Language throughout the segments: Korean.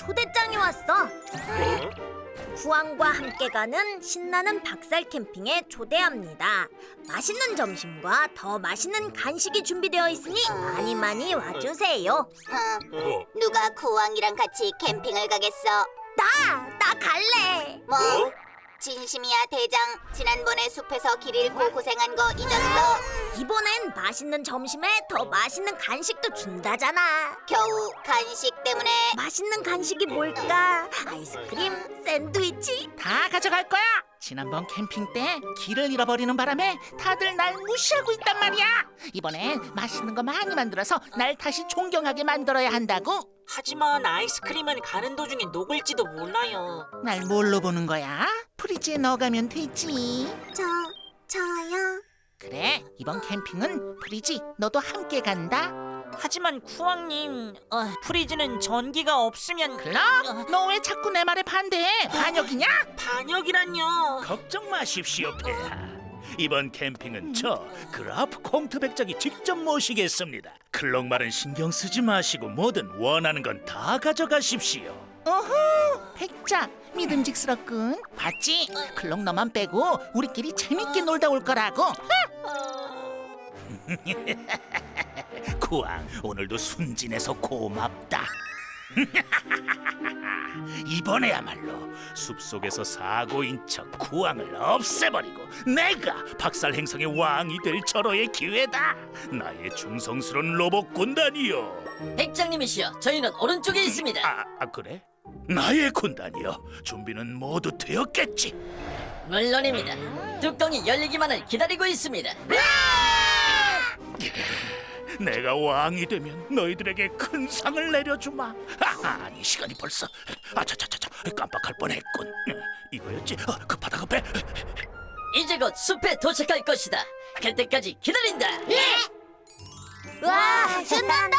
초대장이 왔어. 구왕과 함께 가는 신나는 박살 캠핑에 초대합니다. 맛있는 점심과 더 맛있는 간식이 준비되어 있으니 많이 많이 와주세요. 어, 누가 구왕이랑 같이 캠핑을 가겠어? 나, 나 갈래. 뭐? 진심이야 대장 지난번에 숲에서 길 잃고 고생한 거 잊었어? 이번엔 맛있는 점심에 더 맛있는 간식도 준다잖아. 겨우 간식 때문에 맛있는 간식이 뭘까? 아이스크림, 샌드위치. 다 가져갈 거야. 지난번 캠핑 때 길을 잃어버리는 바람에 다들 날 무시하고 있단 말이야. 이번엔 맛있는 거 많이 만들어서 날 다시 존경하게 만들어야 한다고. 하지만 아이스크림은 가는 도중에 녹을지도 몰라요. 날 뭘로 보는 거야? 프리즈에 넣어가면 되지. 저, 저요. 그래, 이번 캠핑은 프리즈 너도 함께 간다. 하지만 쿠왕님, 어, 프리즈는 전기가 없으면 클럽, 너왜 자꾸 내 말에 반대해? 반역이냐? 반역이란요. 걱정 마십시오, 폐하. 이번 캠핑은 저 그라프 콩트 백작이 직접 모시겠습니다. 클럭말은 신경 쓰지 마시고 뭐든 원하는 건 다 가져가십시오. 어허, 백자 믿음직스럽군. 봤지? 클럭 너만 빼고 우리끼리 재밌게 놀다 올 거라고. 구왕, 오늘도 순진해서 고맙다. 이번에야말로 숲속에서 사고인 척 구왕을 없애버리고 내가 박살 행성의 왕이 될 절호의 기회다. 나의 충성스러운 로봇 군단이요. 백장님이시여 저희는 오른쪽에 있습니다 아, 아 그래? 나의 군단이요. 준비는 모두 되었겠지. 물론입니다 뚜껑이 열리기만을 기다리고 있습니다 내가 왕이 되면 너희들에게 큰 상을 내려주마. 아, 아니 시간이 벌써 아차차차차 깜빡할 뻔했군. 이거였지? 어, 급하다 급해. 이제 곧 숲에 도착할 것이다 그때까지 기다린다 와, 신난다.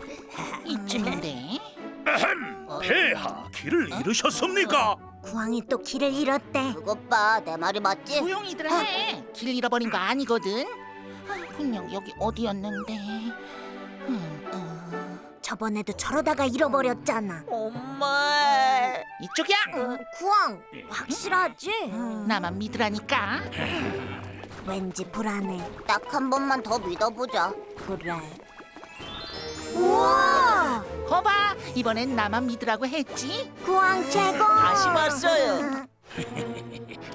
이쯤인데. 폐하 길을 잃으셨습니까? 구왕이 또 길을 잃었대. 그것 봐 내 말이 맞지? 조용히들 해. 길 잃어버린 거 아니거든. 아, 분명 여기 어디였는데. 음, 어, 저번에도 저러다가 잃어버렸잖아. 엄마. 이쪽이야. 어, 구왕, 확실하지? 나만 믿으라니까. 왠지 불안해. 딱 한 번만 더 믿어보자 그래. 우와, 거봐, 이번엔 나만 믿으라고 했지. 구왕 최고. 다시 봤어요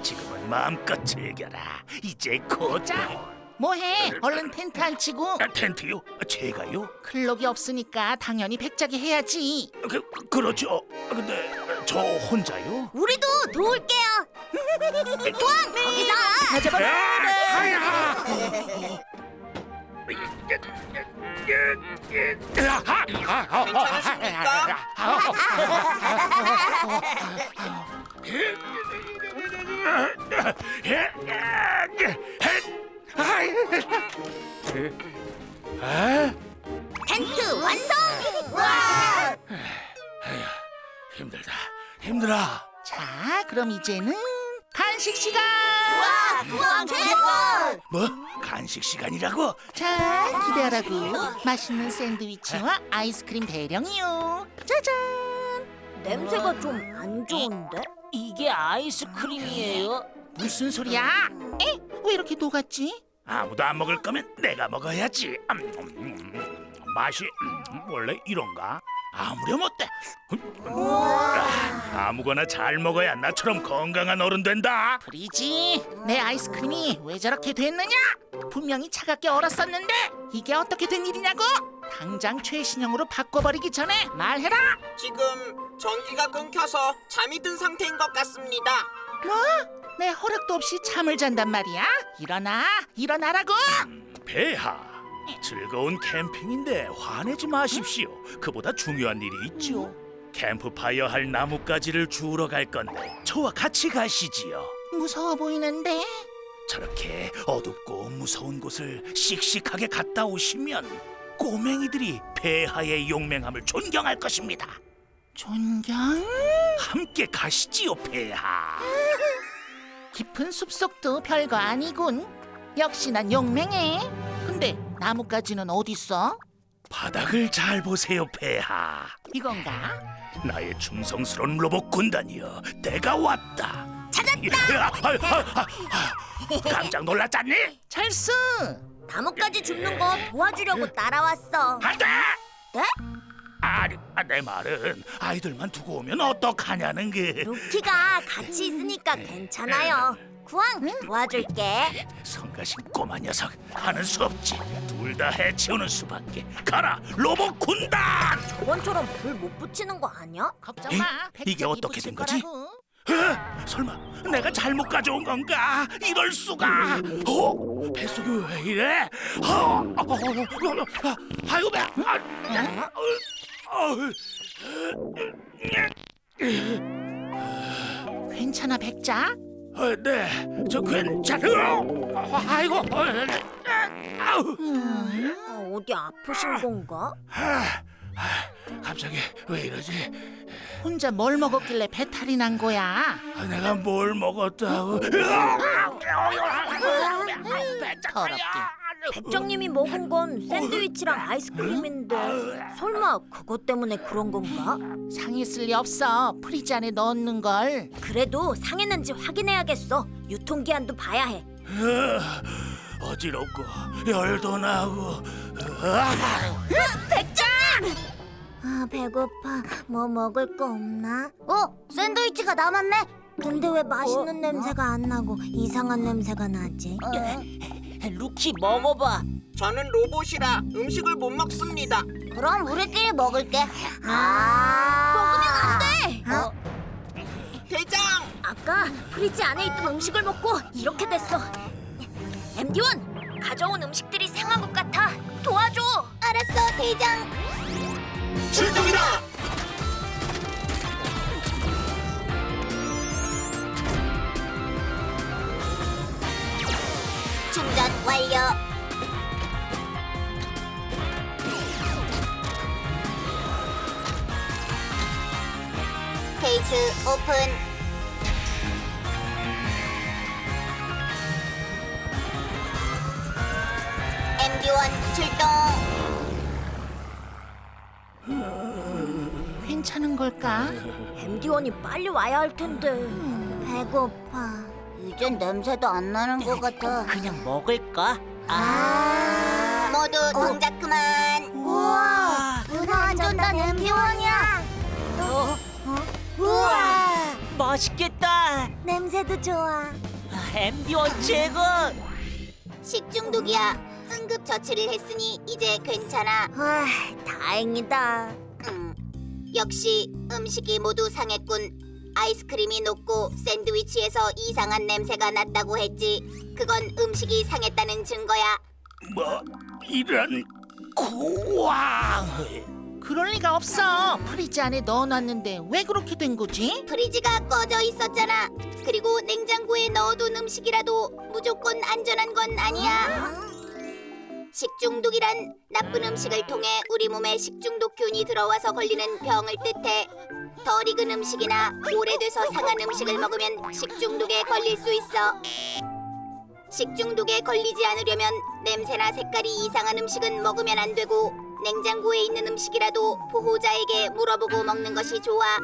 지금은 마음껏 즐겨라. 이제 고자. 뭐해? 얼른 텐트 안 치고. 아, 텐트요? 제가요? 클럭이 없으니까 당연히 백작이 해야지. 그, 그 그렇죠. 근데 저 혼자요? 우리도 도울게요. 구왕 거기서. 텐트 완성. 와. 힘들다. 힘들어. 자, 그럼 이제는 간식 시간. 구왕 최고. 뭐? 간식 시간이라고? 자, 기대하라고. 맛있는 샌드위치와 아이스크림 대령이요. 짜잔. 냄새가 좀 안 좋은데? 이게 아이스크림이에요? 무슨 소리야? 에? 왜 이렇게 녹았지? 아무도 안 먹을 거면 내가 먹어야지. 음, 음, 음, 맛이 음, 원래 이런가? 아무렴 어때? 아, 아무거나 잘 먹어야 나처럼 건강한 어른 된다. 프리지, 내 아이스크림이 왜 저렇게 됐느냐? 분명히 차갑게 얼었었는데 이게 어떻게 된 일이냐고? 당장 최신형으로 바꿔버리기 전에 말해라. 지금 전기가 끊겨서 잠이 든 상태인 것 같습니다. 뭐? 내 허락도 없이 잠을 잔단 말이야? 일어나, 일어나라고. 폐하. 즐거운 캠핑인데 화내지 마십시오. 그보다 중요한 일이 있죠. 캠프파이어 할 나뭇가지를 주우러 갈 건데 저와 같이 가시지요. 무서워 보이는데? 저렇게 어둡고 무서운 곳을 씩씩하게 갔다 오시면 꼬맹이들이 폐하의 용맹함을 존경할 것입니다. 존경? 함께 가시지요, 폐하. 깊은 숲속도 별거 아니군. 역시 난 용맹해. 근데 나뭇가지는 어딨어? 바닥을 잘 보세요, 폐하. 이건가? 나의 충성스러운 로봇 군단이여, 때가 왔다. 찾았다. 깜짝 놀랐잖니? 찰스! 나뭇가지 줍는 거 도와주려고 따라왔어. 안돼. 네? 아니, 아, 내 말은 아이들만 두고 오면 어떡하냐는 게. 루키가 같이 있으니까 괜찮아요. 구왕 도와줄게. 성가신 꼬마 녀석 하는 수 없지. 둘 다 해치우는 수밖에. 가라, 로봇 군단. 저번처럼 불 못 붙이는 거 아니야? 걱정 마. 에이, 이게 어떻게 된 거지? 에? 설마 내가 잘못 가져온 건가? 이럴 수가! 어? 뱃속이 왜 이래? 어? 어, 어, 어, 어, 어, 아이고 배! 아, 어, 어, 괜찮아, 백작? 어, 네, 저 괜찮아요. 어, 아이고, 어, 아우, 어, 어디 아프신 건가? 아, 아, 갑자기 왜 이러지? 혼자 뭘 먹었길래 배탈이 난 거야? 아, 내가 뭘 먹었다고? 더럽게. 백정님이 먹은 건 샌드위치랑 아이스크림인데 설마 그것 때문에 그런 건가? 상했을 리 없어. 프리즈 안에 넣는 걸. 그래도 상했는지 확인해야겠어. 유통기한도 봐야 해. 아, 어지럽고 열도 나고 아, 백장! 아 배고파. 뭐 먹을 거 없나? 어 샌드위치가 남았네. 근데 왜 맛있는 냄새가 안 나고 이상한 냄새가 나지? 루키 먹어봐. 저는 로봇이라 음식을 못 먹습니다. 그럼 우리끼리 먹을게. 아 먹으면 안 돼. 대장, 아까 프리지 안에 있던 음식을 먹고 이렇게 됐어. 엠디원 가져온 음식들이 상한 것 같아. 도와줘. 알았어, 대장. 출동이다. 완료. 게이트 오픈. MD1 출동. 괜찮은 걸까? 엠디원이 빨리 와야 할 텐데. 배고파. 이젠 냄새도 안 나는 것 같아. 그냥 먹을까? 아. 모두 동작 그만. 우와, 은하 안전단 엠디원이야. 어? 어? 우와, 맛있겠다. 냄새도 좋아. 아, MD1 최고. 식중독이야. 응급 처치를 했으니 이제 괜찮아. 아, 다행이다. 음, 역시 음식이 모두 상했군. 아이스크림이 녹고 샌드위치에서 이상한 냄새가 났다고 했지. 그건 음식이 상했다는 증거야. 뭐 이런 구왕 그럴 리가 없어. 프리즈 안에 넣어놨는데 왜 그렇게 된 거지? 프리즈가 꺼져 있었잖아. 그리고 냉장고에 넣어둔 음식이라도 무조건 안전한 건 아니야. 식중독이란 나쁜 음식을 통해 우리 몸에 식중독균이 들어와서 걸리는 병을 뜻해. 덜 익은 음식이나 오래돼서 상한 음식을 먹으면 식중독에 걸릴 수 있어. 식중독에 걸리지 않으려면 냄새나 색깔이 이상한 음식은 먹으면 안 되고 냉장고에 있는 음식이라도 보호자에게 물어보고 먹는 것이 좋아.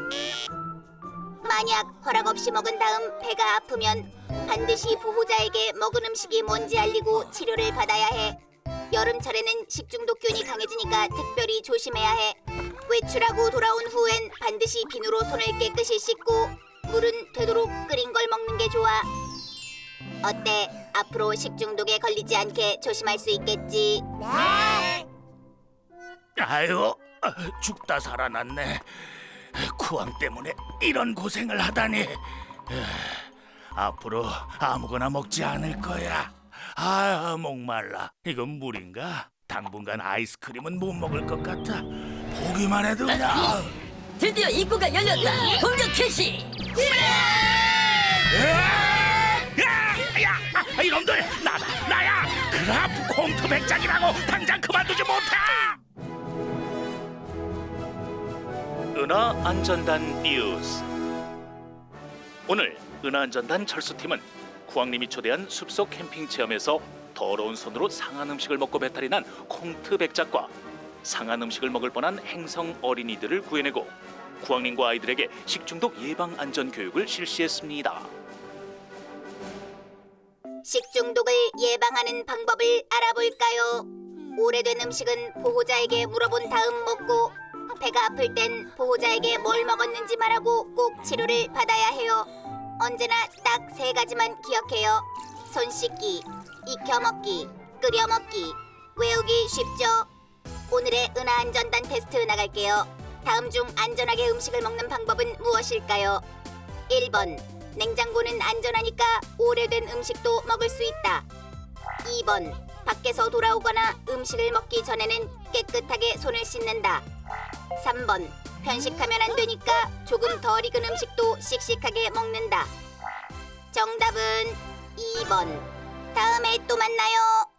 만약 허락 없이 먹은 다음 배가 아프면 반드시 보호자에게 먹은 음식이 뭔지 알리고 치료를 받아야 해. 여름철에는 식중독균이 강해지니까 특별히 조심해야 해. 외출하고 돌아온 후엔 반드시 비누로 손을 깨끗이 씻고 물은 되도록 끓인 걸 먹는 게 좋아. 어때? 앞으로 식중독에 걸리지 않게 조심할 수 있겠지? 아유 죽다 살아났네 구왕 때문에 이런 고생을 하다니 앞으로 아무거나 먹지 않을 거야 아 목말라. 이건 물인가? 당분간 아이스크림은 못 먹을 것 같아. 보기만 해도 그냥. 드디어 입구가 열렸다. 공격 캐시. 야, 야, 아, 이놈들. 나다 나야. 그라프 콩트 백작이라고 당장 그만두지 못해. 은하 안전단 뉴스. 오늘 은하 안전단 철수팀은 구왕님이 초대한 숲속 캠핑 체험에서 더러운 손으로 상한 음식을 먹고 배탈이 난 콩트 백작과 상한 음식을 먹을 뻔한 행성 어린이들을 구해내고 구왕님과 아이들에게 식중독 예방 안전 교육을 실시했습니다. 식중독을 예방하는 방법을 알아볼까요? 오래된 음식은 보호자에게 물어본 다음 먹고 배가 아플 땐 보호자에게 뭘 먹었는지 말하고 꼭 치료를 받아야 해요. 언제나 딱 세 가지만 기억해요. 손 씻기, 익혀 먹기, 끓여 먹기. 외우기 쉽죠? 오늘의 은하 안전단 테스트 나갈게요. 다음 중 안전하게 음식을 먹는 방법은 무엇일까요? 1번 냉장고는 안전하니까 오래된 음식도 먹을 수 있다. 2번 밖에서 돌아오거나 음식을 먹기 전에는 깨끗하게 손을 씻는다. 3번 편식하면 안 되니까 조금 덜 익은 음식도 씩씩하게 먹는다. 정답은 2번. 다음에 또 만나요.